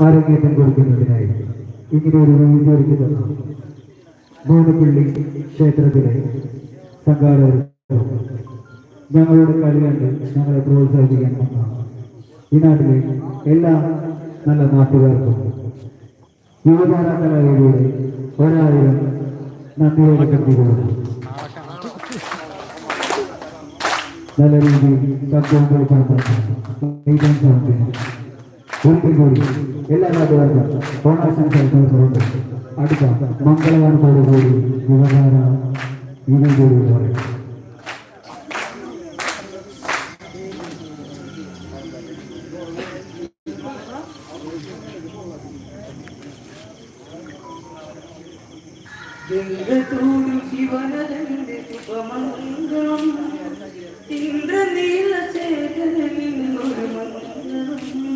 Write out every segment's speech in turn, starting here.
ആരോഗ്യത്തിന് കൊടുക്കുന്നതിനായി ഇങ്ങനെ ഒരു വീതി ഒരുക്കുന്നത് മൂന്നുപള്ളി ക്ഷേത്രത്തിലെ ഞങ്ങളുടെ കളി കണ്ട് ഞങ്ങളെ പ്രോത്സാഹിപ്പിക്കാൻ ഈ നാട്ടിലെ എല്ലാ നല്ല നാട്ടുകാർക്കും യുവതാര കലാകാരിയുടെ ഒരായിരം നന്ദിയോടെ കണ്ടിരുന്നു നല്ല രീതിയിൽ ശബ്ദം കൊടുക്കാൻ പറ്റും ഒരിക്കൽ കൂടി എല്ലാ നാട്ടുകാർക്കും ഓണാശംസകളുണ്ട് അടുത്ത മംഗളവാനത്തോടുകൂടി യുവതാര ഇവൻ കൂടി പറയും. ഗംഗതോടും ശിവനദന്റെ ശുഭമംഗളം ഇന്ദ്രനീല ചേതനിൽ ഒരു മംഗളം.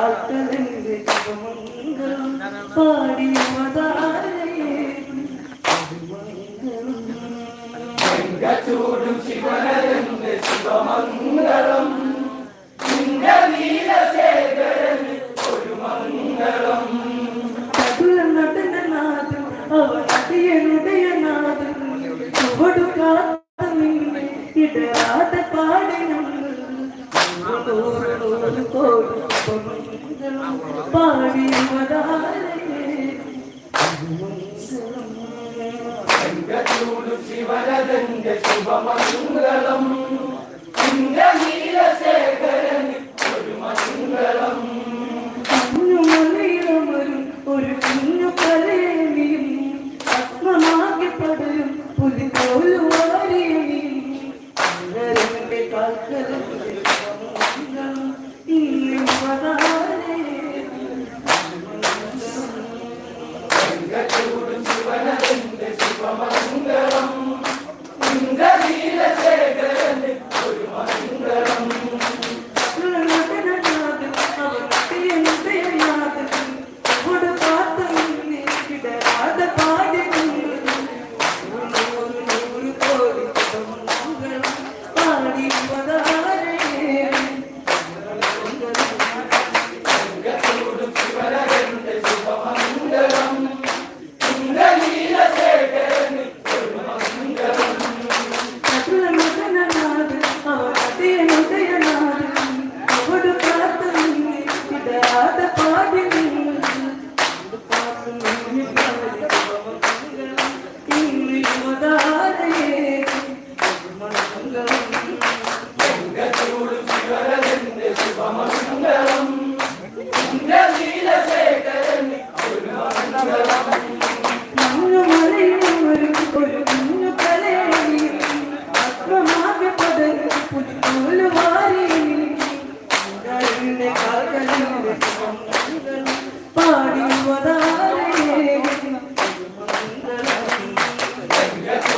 സുന്ദരന്റെ കാൽത്തലന്റെ ശുഭമംഗളം പാടിയവതാരേ ചതുര നടനനാഥൻ അവൻ അതിയനുടയനാഥൻ ചുവടു കാത്ത നിന്നെ ഇടരാതെ പാടിനം പാടിയവതാരേ കുഞ്ഞുമലയിലമരും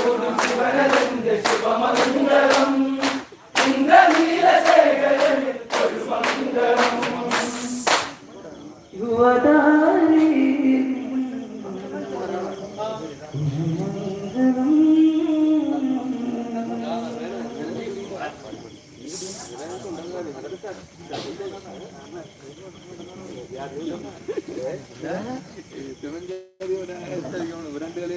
പുലിത്തോൽ വാരിയണിയും സുന്ദരന്റെ കാൽക്കലിന്റെ ശുഭമംഗളം പാടിവതാരേ യുവതാരേ രണ്ട് കളി